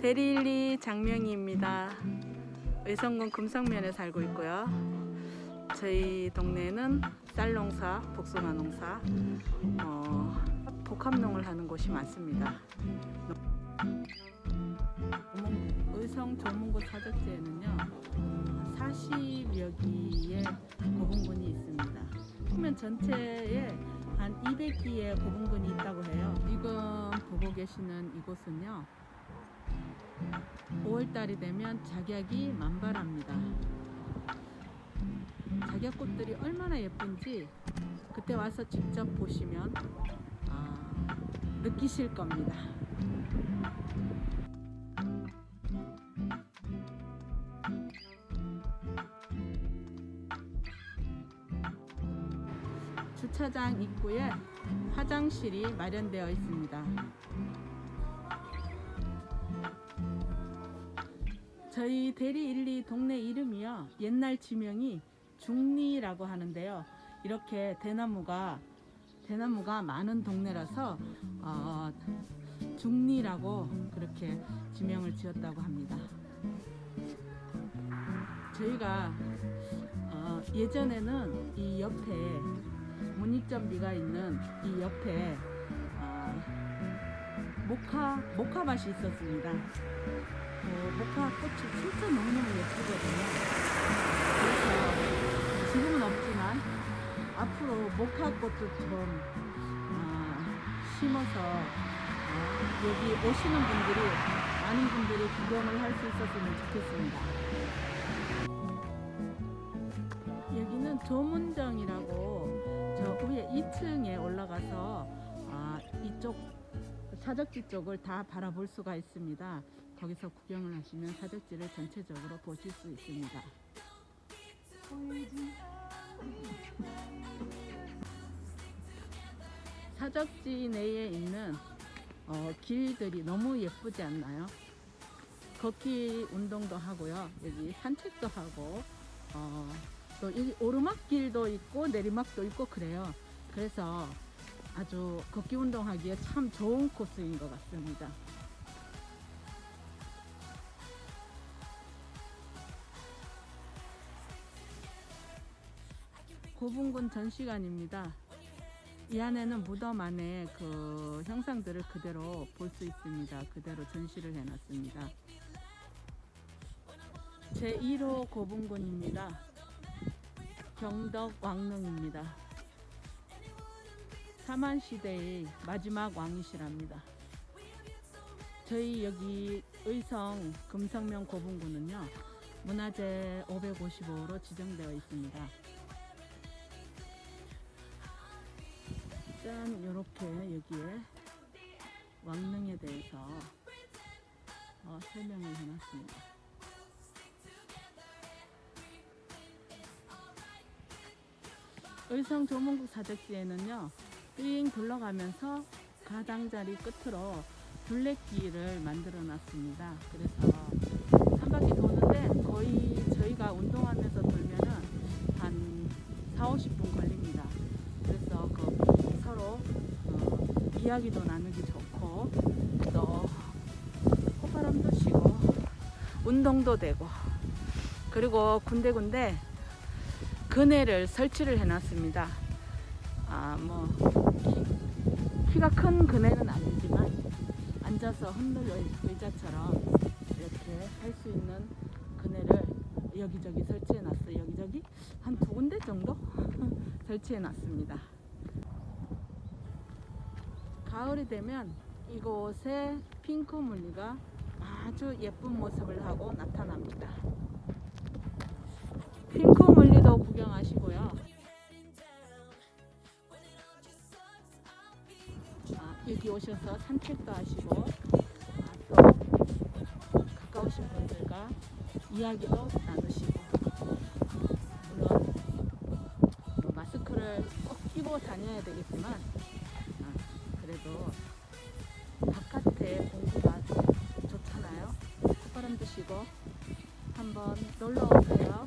대리일리 장명희입니다. 의성군 금성면에 살고 있고요. 저희 동네는 쌀 농사, 복숭아 농사, 어, 복합농을 하는 곳이 많습니다. 의성 조문구 사적지에는요 40여 기의 고분군이 있습니다. 후면 전체에 한 200기의 고분군이 있다고 해요. 지금 보고 계시는 이곳은요 5월달이 되면 작약이 만발합니다. 작약꽃들이 얼마나 예쁜지 그때 와서 직접 보시면 아, 느끼실 겁니다. 주차장 입구에 화장실이 마련되어 있습니다. 저희 대리 1, 2 동네 이름이요. 옛날 지명이 중리라고 하는데요. 이렇게 대나무가 대나무가 많은 동네라서 어, 중리라고 그렇게 지명을 지었다고 합니다. 저희가 어, 예전에는 이 옆에 문익점비가 있는 이 옆에 어, 모카 모카밭이 있었습니다. 그 모카 꽃이 진짜 너무너무 예쁘거든요. 그래서 지금은 없지만 앞으로 모카 꽃도 좀 어, 심어서 어, 여기 오시는 분들이 많은 분들이 구경을 할 수 있었으면 좋겠습니다. 여기는 조문정이라고 2층에 올라가서 아, 이쪽 사적지 쪽을 다 바라볼 수가 있습니다. 거기서 구경을 하시면 사적지를 전체적으로 보실 수 있습니다. 사적지 내에 있는 어, 길들이 너무 예쁘지 않나요? 걷기 운동도 하고요. 여기 산책도 하고 어, 또 오르막길도 있고 내리막도 있고 그래요. 그래서 아주 걷기 운동하기에 참 좋은 코스인 것 같습니다. 고분군 전시관입니다. 이 안에는 무덤 안에 그 형상들을 그대로 볼 수 있습니다. 그대로 전시를 해놨습니다. 제1호 고분군입니다. 경덕 왕릉입니다. 사만 시대의 마지막 왕이시랍니다. 저희 여기 의성 금성면 고분군은요 문화재 555호로 지정되어 있습니다. 짠 이렇게 여기에 왕릉에 대해서 어, 설명을 해놨습니다. 의성 조문국 사적지에는요 삥 둘러가면서 가장자리 끝으로 둘레길을 만들어 놨습니다. 그래서 한 바퀴 도는데 거의 저희가 운동하면서 돌면은 한 4, 50분 걸립니다. 그래서 그 서로 어, 이야기도 나누기 좋고 또 콧바람도 쉬고 운동도 되고 그리고 군데군데 그네를 설치를 해놨습니다. 아, 뭐, 키, 키가 큰 그네는 아니지만, 앉아서 흔들려 의자처럼 이렇게 할 수 있는 그네를 여기저기 설치해 놨어요. 여기저기 한 두 군데 정도 설치해 놨습니다. 가을이 되면 이곳에 핑크 무늬가 아주 예쁜 모습을 하고 나타납니다. 오셔서 산책도 하시고 아, 또 가까우신 분들과 이야기도 나누시고 물론 뭐 마스크를 꼭 끼고 다녀야 되겠지만 아, 그래도 바깥에 공기가 좋잖아요. 콧바람도 쉬고 한번 놀러 오세요.